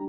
Kolejna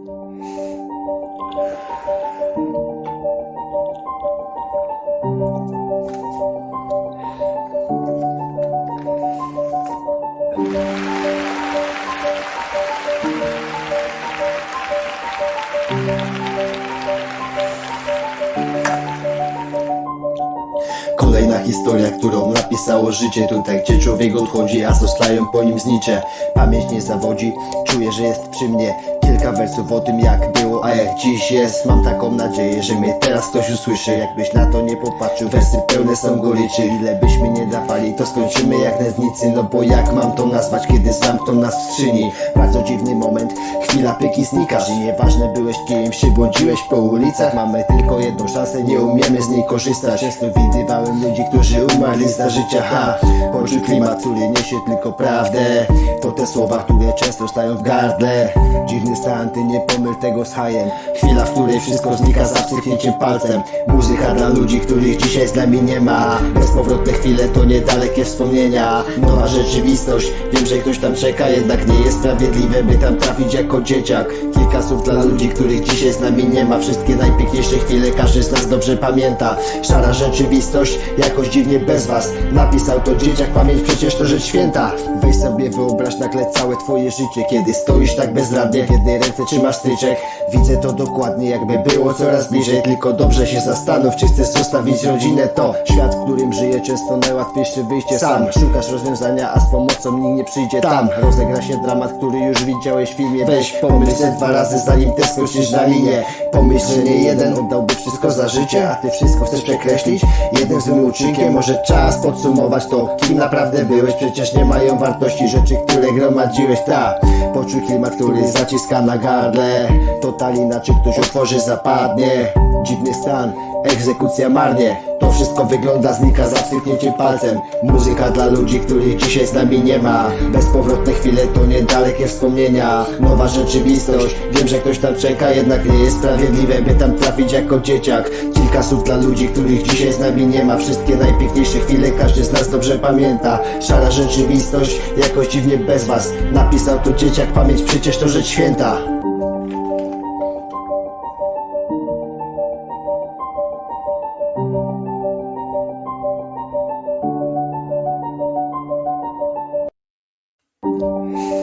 historia, którą napisało życie. Tutaj gdzie człowiek odchodzi, a zostają po nim znicze. Pamięć nie zawodzi, czuję, że jest przy mnie Kilka wersów o tym jak było, a jak dziś jest. Mam taką nadzieję, że mnie teraz ktoś usłyszy. Jakbyś na to nie popatrzył, wersy pełne są goryczy Ile byśmy nie dawali, to skończymy jak nędznicy No bo jak mam to nazwać, kiedy zamkną nas w skrzyni Bardzo dziwny moment, chwila pyki znikasz I nieważne byłeś kimś, czy błądziłeś po ulicach. Mamy tylko jedną szansę, nie umiemy z niej korzystać. Często widywałem ludzi, którzy umarli za życia. Ha, poczuj klimat, który niesie tylko prawdę. To te słowa, które często stają w gardle. Dziwny stan, ty nie pomyl tego z hajem. Chwila, w której wszystko znika za wstrzyknięciem palcem. Muzyka dla ludzi, których dzisiaj z nami nie ma. Bezpowrotne chwile to niedalekie wspomnienia. Nowa rzeczywistość, wiem, że ktoś tam czeka Jednak nie jest sprawiedliwe, by tam trafić jako dzieciak Kilka słów dla ludzi, których dzisiaj z nami nie ma. Wszystkie najpiękniejsze chwile każdy z nas dobrze pamięta. Szara rzeczywistość, jakoś dziwnie bez was. Napisał to dzieciak, pamięć przecież to rzecz święta. Weź sobie wyobraź nagle całe twoje życie Kiedy stoisz tak bezradnie, w jednej ręce trzymasz stryczek. Widzę to dokładnie jakby było coraz bliżej. Tylko dobrze się zastanów, czy chcesz zostawić rodzinę. To świat, w którym żyje często najłatwiejsze wyjście sam. Szukasz rozwiązania, a z pomocą nikt nie przyjdzie tam. Rozegra się dramat, który już widziałeś w filmie. Weź pomyśl dwa razy zanim ty skoczysz na linię. Pomyśl, że nie jeden oddałby wszystko za życie A ty wszystko chcesz przekreślić. Jednym złym uczynkiem Może czas podsumować to, kim naprawdę byłeś. Przecież nie mają wartości rzeczy, które gromadziłeś. Ta, poczuj klimat, który zaciska na gardle. Totalina, czy ktoś otworzy, zapadnie Dziwny stan, egzekucja marnie. To wszystko wygląda, znika za palcem. Muzyka dla ludzi, których dzisiaj z nami nie ma. Bezpowrotne chwile to niedalekie wspomnienia. Nowa rzeczywistość, wiem, że ktoś tam czeka Jednak nie jest sprawiedliwe, by tam trafić jako dzieciak. Kilka słów dla ludzi, których dzisiaj z nami nie ma. Wszystkie najpiękniejsze chwile każdy z nas dobrze pamięta. Szara rzeczywistość, jakoś dziwnie bez was. Napisał to dzieciak, pamięć przecież to rzecz święta 嗯。